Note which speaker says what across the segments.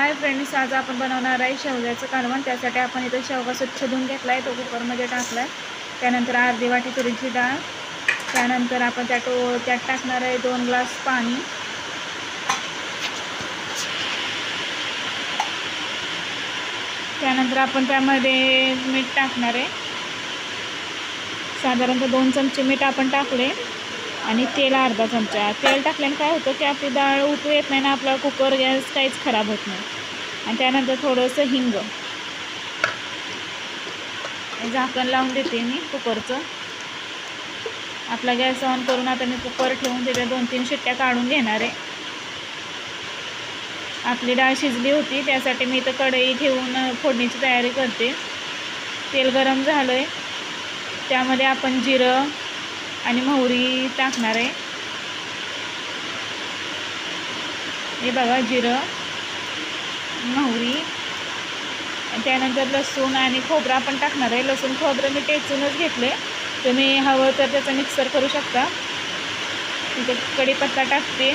Speaker 1: Hi friends आज आपण बनवणार आहे शेवग्याचं कालवण. त्यासाठी आपण इथं शेवगा स्वच्छ धुवून घेतला आहे तो कुकरमध्ये टाकला आहे त्यानंतर अर्धी वाटी तुरीची डाळ. त्यानंतर आपण त्या टो त्यात टाकणार आहे दोन ग्लास पाणी. त्यानंतर आपण त्यामध्ये मीठ टाकणार आहे. साधारणतः दोन चमचे मीठ आपण टाकले आणि तेल अर्धा चमचा. तेल टाकल्याने काय होतं की आपली डाळ उतू येत नाही ना आपला कुकर गॅस काहीच खराब होत नाही. आणि त्यानंतर थोडंसं हिंग. झाकण लावून देते मी कुकरचं. आपला गॅस ऑन करून आता मी कुकर ठेवून त्याच्या दोन तीन शिट्ट्या काढून घेणार आहे. आपली डाळ शिजली होती त्यासाठी मी इथं कढई ठेवून फोडणीची तयारी करते. तेल गरम झालं आहे त्यामध्ये आपण जिरं आणि मोहरी टाकणार आहे. हे बघा जिरं मोहरी त्यानंतर लसूण आणि खोबरं आपण टाकणार आहे. लसूण खोबरं मी टेचूनच घेतले. तुम्ही हवं तर त्याचा मिक्सर करू शकता. तिथे कढीपत्ता टाकते.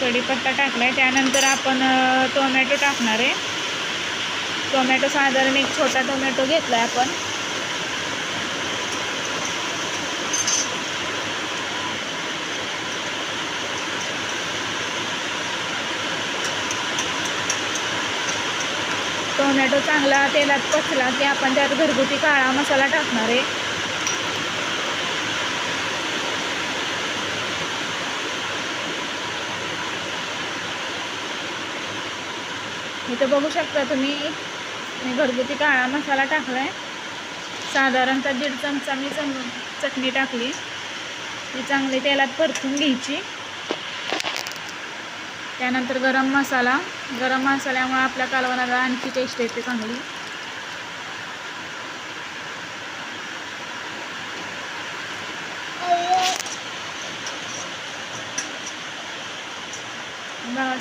Speaker 1: कढीपत्ता टाकला आहे त्यानंतर आपण टोमॅटो टाकणार आहे. टोमॅटो साधारण एक छोटा टोमॅटो घेतला आहे आपण. टोमॅटो चांगला तेलात पचला की आपण त्यात घरगुती काळा मसाला टाकणार आहे. इथं बघू शकता तुम्ही मी घरगुती काळा मसाला टाकला आहे साधारणतः दीड चमचा मी चम चटणी टाकली. ती चांगली तेलात परतून घ्यायची. त्यानंतर गरम मसाला गरम मसाल्यामुळे आपल्या कालवणाला आणखी टेस्ट येते चांगली.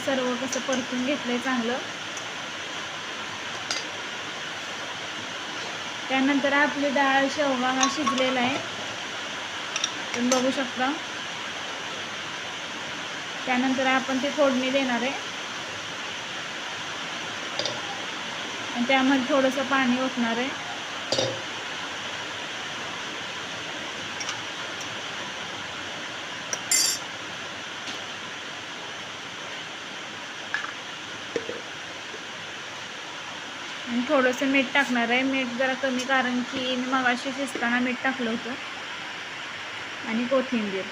Speaker 1: सर्व कसं परतून घेतलंय चांगलं. त्यानंतर आपली डाळ शेवगा हा शिजलेला आहे. तुम्ही बघू शकता. त्यानंतर आपण ती फोडणी देणार आहे. आणि त्यामध्ये थोडंसं पाणी ओतणार आहे. आणि थोडंसं मीठ टाकणार आहे. मीठ जरा कमी कारण की मी मगाशी शिजताना मीठ टाकलं होतं. आणि कोथिंबीर.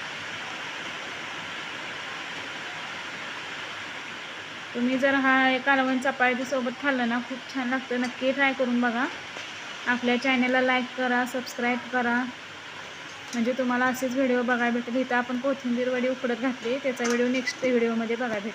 Speaker 1: तुम्ही जर हा कालवण चपातीसोबत खाल्लं ना खूप छान लागतं. नक्की ट्राय करून बघा. आपल्या चॅनलला लाईक करा सबस्क्राईब करा. म्हणजे तुम्हाला असेच व्हिडिओ बघायला भेटेल इथं आपण कोथिंबीर वडी उकडत घातली. त्याचा व्हिडिओ नेक्स्ट व्हिडिओमध्ये बघायला भेटेल.